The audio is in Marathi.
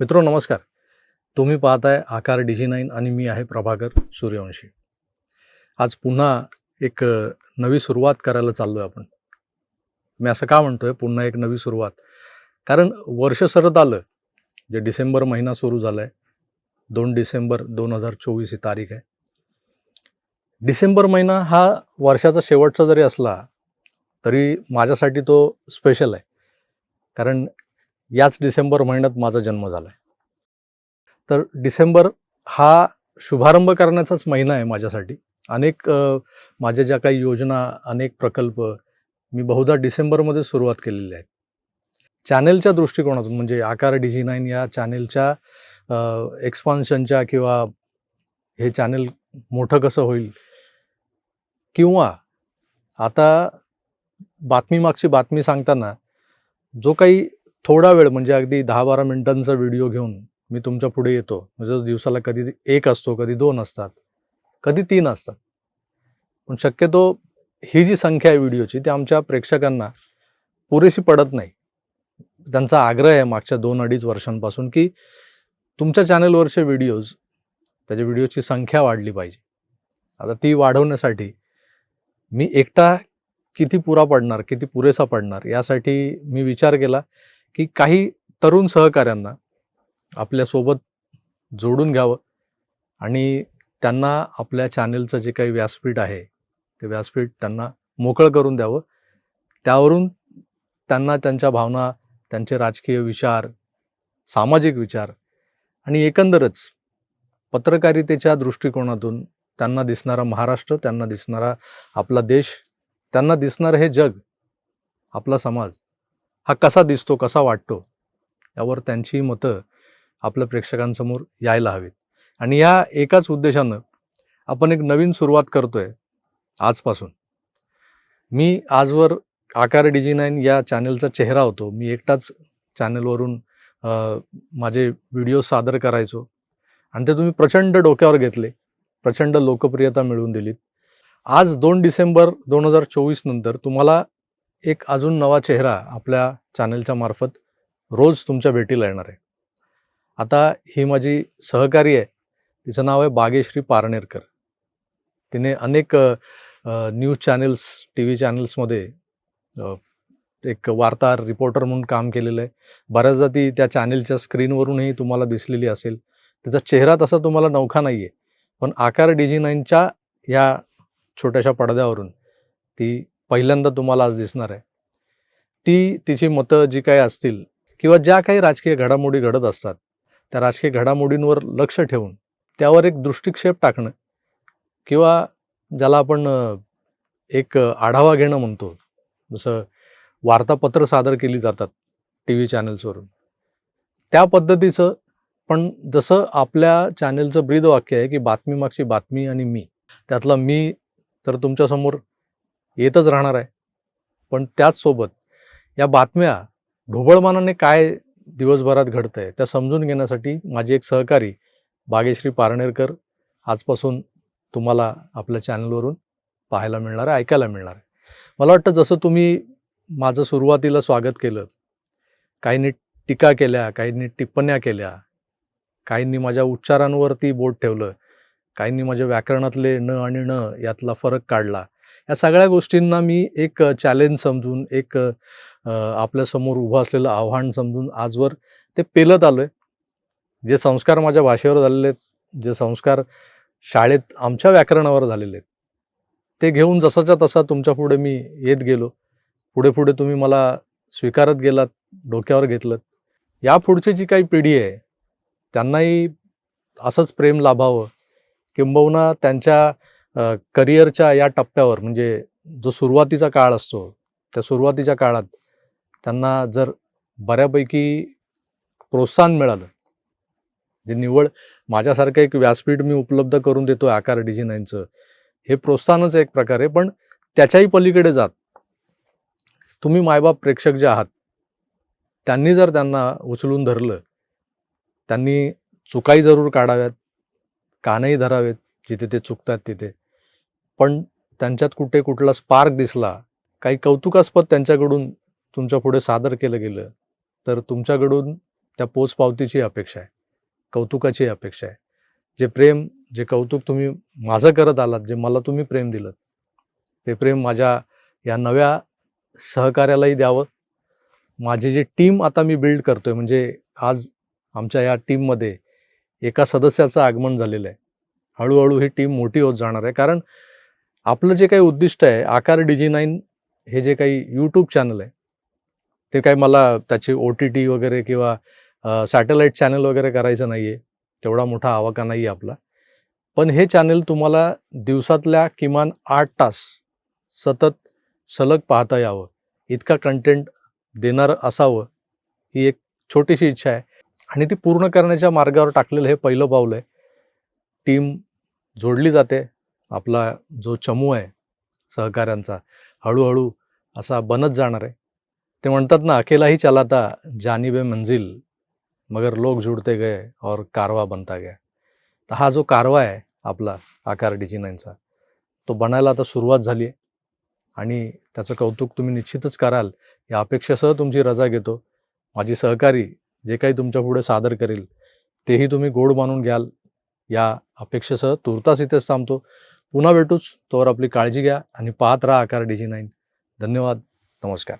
मित्रो नमस्कार. तुम्ही पाहताय आकार डिजी नाईन आणि मी आहे प्रभाकर सूर्यवंशी. आज पुन्हा एक नवी सुरुवात करायला चाललो आहे आपण. मी असं का म्हणतोय? पुन्हा एक नवी सुरुवात. कारण वर्ष सरत आलं. जे डिसेंबर महिना सुरू झाला आहे दोन डिसेंबर दोन हजार चोवीस ही तारीख आहे. डिसेंबर महिना हा वर्षाचा शेवटचा जरी असला तरी माझ्यासाठी तो स्पेशल आहे. कारण याच डिसेंबर महिन्यात माझा जन्म झाला आहे तर डिसेंबर हा शुभारंभ करण्याचाच महिना आहे माझ्यासाठी. अनेक माझ्या ज्या काही योजना अनेक प्रकल्प मी बहुधा डिसेंबरमध्ये सुरुवात केलेली आहेत. चॅनेलच्या दृष्टिकोनातून म्हणजे आकार डिझी नाईन या चॅनेलच्या एक्सपान्शनच्या किंवा हे चॅनेल मोठं कसं होईल किंवा आता बातमीमागची बातमी सांगताना जो काही थोडा वेळ म्हणजे अगदी दहा बारा मिनिटांचा व्हिडिओ घेऊन मी तुमच्यापुढे येतो. म्हणजे दिवसाला कधी एक असतो कधी दोन असतात कधी तीन असतात. पण शक्यतो ही जी संख्या आहे व्हिडिओची ती आमच्या प्रेक्षकांना पुरेशी पडत नाही. त्यांचा आग्रह आहे मागच्या दोन अडीच वर्षांपासून की तुमच्या चॅनलवरचे व्हिडिओज त्याच्या व्हिडिओची संख्या वाढली पाहिजे. आता ती वाढवण्यासाठी मी एकटा किती पुरा पडणार किती पुरेसा पडणार यासाठी मी विचार केला. की काही तरुण सहकाऱ्यांना आपल्यासोबत जोडून घ्यावं आणि त्यांना आपल्या चॅनेलचं जे काही व्यासपीठ आहे ते व्यासपीठ त्यांना मोकळं करून द्यावं. त्यावरून त्यांना त्यांच्या भावना त्यांचे राजकीय विचार सामाजिक विचार आणि एकंदरच पत्रकारितेच्या दृष्टिकोनातून त्यांना दिसणारा महाराष्ट्र त्यांना दिसणारा आपला देश त्यांना दिसणारं हे जग आपला समाज हा कसा दिसतो कसा वाटतो यावर त्यांची मतं आपल्या प्रेक्षकांसमोर यायला हवीत. आणि या एकाच उद्देशानं आपण एक नवीन सुरुवात करतोय आजपासून. मी आजवर आकार डिजी नाईन या चॅनलचा चेहरा होतो. मी एकटाच चॅनेलवरून माझे व्हिडिओ सादर करायचो. आणि ते तुम्ही प्रचंड डोक्यावर घेतले प्रचंड लोकप्रियता मिळवून दिलीत. आज दोन डिसेंबर दोन हजार चोवीस नंतर तुम्हाला एक अजून नवा चेहरा आपल्या चॅनलच्या मार्फत रोज तुमच्या भेटीला येणार आहे. आता ही माझी सहकारी आहे. तिचं नाव आहे बागेश्री पारनेरकर. तिने अनेक न्यूज चॅनेल्स टी व्ही चॅनेल्समध्ये एक वार्ताहर रिपोर्टर म्हणून काम केलेलं आहे. बऱ्याचदा ती त्या चॅनेलच्या स्क्रीनवरूनही तुम्हाला दिसलेली असेल. तिचा चेहरा तसा तुम्हाला नौखा नाही आहे. पण आकार डिजी नाईनच्या या छोट्याशा पडद्यावरून ती पहिल्यांदा तुम्हाला आज दिसणार आहे. ती तिची मतं जी काही असतील किंवा ज्या काही राजकीय घडामोडी घडत असतात त्या राजकीय घडामोडींवर लक्ष ठेवून त्यावर एक दृष्टिक्षेप टाकणं किंवा ज्याला आपण एक आढावा घेणं म्हणतो. जसं वार्तापत्र सादर केली जातात टी व्ही चॅनल्सवरून. त्या पद्धतीचं पण जसं आपल्या चॅनलचं ब्रीदवाक्य आहे की बातमी मागची बातमी आणि मी त्यातला मी तर तुमच्यासमोर येतच राहणार आहे. पण त्याचसोबत या बातम्या ढोबळमानाने काय दिवसभरात घडतं आहे त्या समजून घेण्यासाठी माझी एक सहकारी बागेश्री पारनेरकर आजपासून तुम्हाला आपल्या चॅनलवरून पाहायला मिळणार आहे ऐकायला मिळणार आहे. मला वाटतं जसं तुम्ही माझं सुरुवातीला स्वागत केलं काहींनी टीका केल्या काहींनी टिप्पण्या केल्या काहींनी माझ्या उच्चारांवरती बोट ठेवलं काहींनी माझ्या व्याकरणातले न आणि न यातला फरक काढला या सगळ्या गोष्टींना मी एक चॅलेंज समजून एक आपल्यासमोर उभं असलेलं आव्हान समजून आजवर ते पेलत आलो आहे जे संस्कार माझ्या भाषेवर झालेले आहेत जे संस्कार शाळेत आमच्या व्याकरणावर झालेले आहेत ते घेऊन जसाच्या तसा तुमच्यापुढे मी येत गेलो. पुढे पुढे तुम्ही मला स्वीकारत गेलात डोक्यावर घेतलं या पुढची जी काही पिढी आहे त्यांनाही असंच प्रेम लाभावं किंबहुना त्यांच्या करिअरच्या या टप्प्यावर म्हणजे जो सुरुवातीचा काळ असतो त्या सुरुवातीच्या काळात त्यांना जर बऱ्यापैकी प्रोत्साहन मिळालं जे निवड माझ्यासारखं एक व्यासपीठ मी उपलब्ध करून देतो आकार डिजी नाईनचं हे प्रोत्साहनच एक प्रकारे पण त्याच्याही पलीकडे जात तुम्ही मायबाप प्रेक्षक जे आहात त्यांनी जर त्यांना उचलून धरलं त्यांनी चुकाई जरूर काढाव्यात कानही धरावेत जिथे ते चुकतात तिथे. पण त्यांच्यात कुठे कुठला स्पार्क दिसला काही कौतुकास्पद त्यांच्याकडून तुमच्यापुढे सादर केलं गेलं तर तुमच्याकडून त्या पोचपावतीची अपेक्षा आहे कौतुकाची अपेक्षा आहे. जे प्रेम जे कौतुक तुम्ही माझं करत आलात जे मला तुम्ही प्रेम दिलं ते प्रेम माझ्या या नव्या सहकार्यालाही द्यावं. माझी जी टीम आता मी बिल्ड करतोय म्हणजे आज आमच्या या टीममध्ये एका सदस्याचं आगमन झालेलं आहे. हळूहळू ही टीम मोठी होत जाणार आहे कारण आपलं जे काही उद्दिष्ट आहे आकार डीजी नाईन हे जे काही यूट्यूब चॅनल आहे ते काही मला त्याची ओ टी टी वगैरे किंवा सॅटेलाईट चॅनल वगैरे करायचं नाही आहे तेवढा मोठा आवाका नाही आहे आपला. पण हे चॅनल तुम्हाला दिवसातल्या किमान आठ तास सतत सलग पाहता यावं. इतका कंटेंट देणारं असावं ही एक छोटीशी इच्छा आहे. आणि ती पूर्ण करण्याच्या मार्गावर टाकलेलं हे पहिलं पाऊल आहे. टीम जोडली जाते आपला जो चमू आहे सहकाऱ्यांचा हळूहळू असा बनत जाणार आहे. ते म्हणतात ना अकेलाही चलाता जानिबे मंजिल मगर लोक जुडते गए और कारवा बनता गया. तर हा जो कारवा आहे आपला आकार डिजिनाईनचा तो बनायला आता सुरुवात झाली आहे. आणि त्याचं कौतुक तुम्ही निश्चितच कराल. या अपेक्षेसह तुमची रजा घेतो. माझी सहकारी जे काही तुमच्यापुढे सादर करेल तेही तुम्ही गोड मानून घ्याल. या अपेक्षेसह तुर्तास इथेच थांबतो. पुन्हा भेटूच तोवर आपली काळजी घ्या आणि पाहत राहा आकार जी नाईन. धन्यवाद नमस्कार.